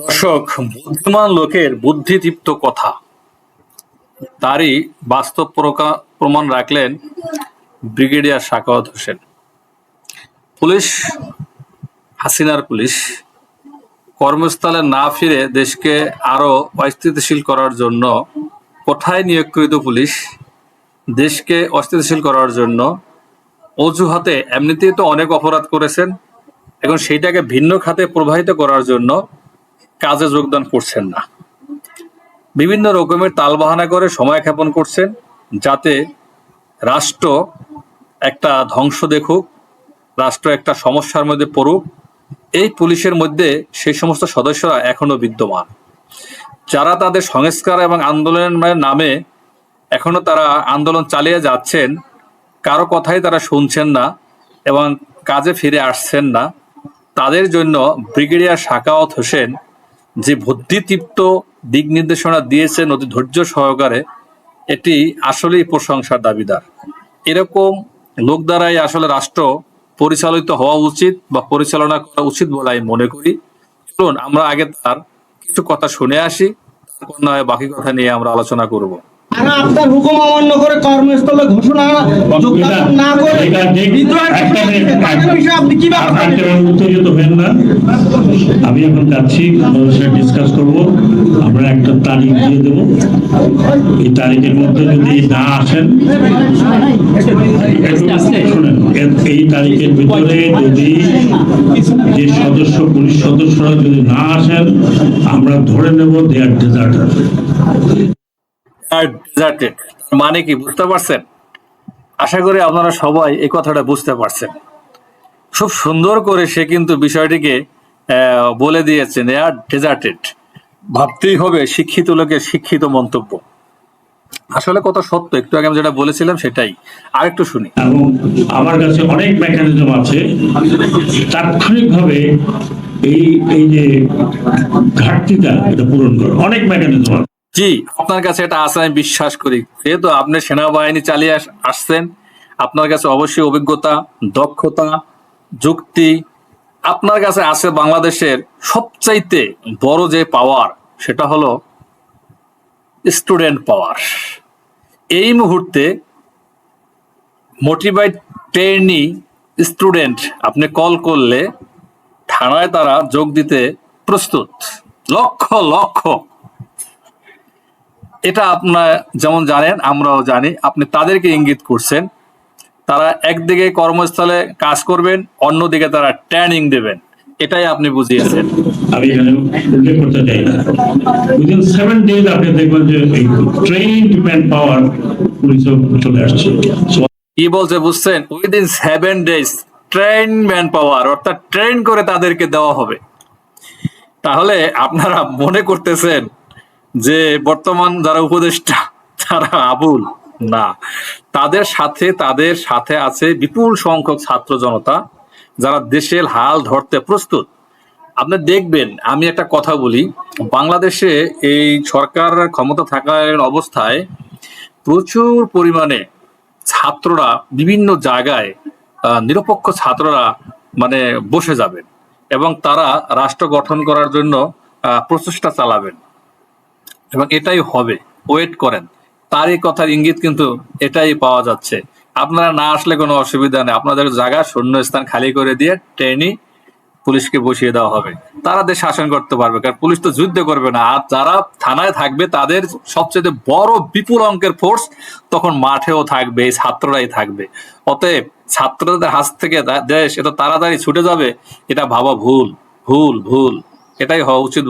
দর্শক, বুদ্ধিমান লোকের বুদ্ধিদীপ্ত কথা। তারই বাস্তব প্রমাণ রাখলেন ব্রিগেডিয়ার সাকাওয়াত হোসেন। পুলিশ, হাসিনার পুলিশ, কর্মস্থলে না ফিরে দেশকে আরও অস্থিতিশীল করার জন্য কোথায় নিয়োগকৃত পুলিশ, দেশকে অস্থিতিশীল করার জন্য অজুহাতে এমনিতেই তো অনেক অপরাধ করেছেন, এখন সেইটাকে ভিন্ন খাতে প্রবাহিত করার জন্য কাজে যোগদান করছেন না। বিভিন্ন রকমের তালবাহানা করে সময় ক্ষেপণ করছেন যাতে রাষ্ট্র একটা ধ্বংস দেখুক, রাষ্ট্র একটা সমস্যার মধ্যে পড়ুক। এই পুলিশের মধ্যে সেই সমস্ত সদস্যরা এখনও বিদ্যমান। যারা তাদের সংস্কার এবং আন্দোলনের নামে এখনও তারা আন্দোলন চালিয়ে যাচ্ছেন, কারও কথাই তারা শুনছেন না এবং কাজে ফিরে আসছেন না। তাদের জন্য ব্রিগেডিয়ার শাকাওয়াত হোসেন যে বুদ্ধিদীপ্ত দিক নির্দেশনা দিয়েছেন অতি ধৈর্য সহকারে, এটি আসলেই প্রশংসার দাবিদার। এরকম লোক দ্বারাই আসলে রাষ্ট্র পরিচালিত হওয়া উচিত বা পরিচালনা করা উচিত বলে আমি মনে করি। চলুন, আমরা আগে তার কিছু কথা শুনে আসি, তারপর না বাকি কথা নিয়ে আমরা আলোচনা করব। আর আপনার হুকুম অমান্য করে কর্মস্থলে ঘোষণা না করে আপনি কি? উত্তেজিত হবেন না? আমি এখন যাচ্ছি ডিসকাস করব। আমরা একটা তারিখ দিয়ে দেব। এই তারিখের মধ্যে যদি না আসেন শুনেন এই তারিখের ভিতরে যদি যে সদস্য পুলিশ সদস্যরা যদি না আসেন আমরা ধরে নেব দে আর ডেজার্টার আর deserted। মানে কি বুঝতে পারছেন? আশা করি আপনারা সবাই এই কথাটা বুঝতে পারছেন। খুব সুন্দর করে সে কিন্তু বিষয়টিকে বলে দিয়েছেন এয়ার ডেজার্টেড ভাবতেই হবে, শিক্ষিত লোকের শিক্ষিত মন্তব্য। আসলে কত সত্য, একটু আগে আমি যেটা বলেছিলাম সেটাই। আরেকটু শুনি। আমার কাছে অনেক মেকানিজম আছে। তাৎক্ষণিকভাবে এই এই যে ঘাটতিটা এটা পূরণ করে অনেক মেকানিজম আছে। জি, আপনার কাছে এটা আছে, আমি বিশ্বাস করি। যেহেতু আপনি সেনাবাহিনী চালিয়ে আস- আসছেন, আপনার কাছে অবশ্যই অভিজ্ঞতা, দক্ষতা, যুক্তি। আপনার কাছে আছে বাংলাদেশের সবচাইতে বড় যে পাওয়ার সেটা হলো স্টুডেন্ট পাওয়ার এই মুহূর্তে মোটিভাইড ট্রেনি স্টুডেন্ট আপনি কল করলে থানায় তারা যোগ দিতে প্রস্তুত। লক্ষ লক্ষ। এটা আপনার যেমন জানেন আমরাও জানি আপনি তাদেরকে ইঙ্গিত করছেন। তারা একদিকে কর্মস্থলে কাজ করবেন অন্যদিকে তারা ট্রেনিং দেবেন। এটাই আপনি বুঝিয়েছেন। আমি উল্লেখ করতে চাই না। উইদিন সেভেন ডেজ আপনি দেখবেন যে এই ট্রেনিং ম্যান পাওয়ার পুলিশে চলে আসছে। কি বলছে বুঝছেন? Within seven days train man power অর্থাৎ ট্রেন করে তাদেরকে দেওয়া হবে। তাহলে আপনারা মনে করতেছেন যে বর্তমান যারা উপদেষ্টা, তারা আবুল না। তাদের সাথে তাদের সাথে আছে বিপুল সংখ্যক ছাত্র জনতা, যারা দেশের হাল ধরতে প্রস্তুত। আপনি দেখবেন, আমি একটা কথা বলি, বাংলাদেশে এই সরকার ক্ষমতা থাকার অবস্থায় প্রচুর পরিমাণে ছাত্ররা বিভিন্ন জায়গায় নিরপেক্ষ ছাত্ররা মানে বসে যাবেন এবং তারা রাষ্ট্র গঠন করার জন্য প্রচেষ্টা চালাবেন। এবং এটাই হবে। ওয়েট করেন। তারই কথার ইঙ্গিত কিন্তু এটাই পাওয়া যাচ্ছে। আপনারা না আসলে কোনো অসুবিধা নেই। আপনাদের জায়গা শূন্য স্থান খালি করে দিয়ে ট্রেনি পুলিশকে বসিয়ে দেওয়া হবে। তারা দেশ শাসন করতে পারবে, কারণ পুলিশ তো যুদ্ধ করবে না। আর যারা থানায় থাকবে, তাদের সবচেয়ে বড় বিপুল অঙ্কের ফোর্স তখন মাঠেও থাকবে ছাত্ররাই থাকবে। অতএব ছাত্রদের হাত থেকে দেশ, এটা তাড়াতাড়ি ছুটে যাবে, এটা ভাবা ভুল ভুল ভুল। এটাই হওয়া উচিত।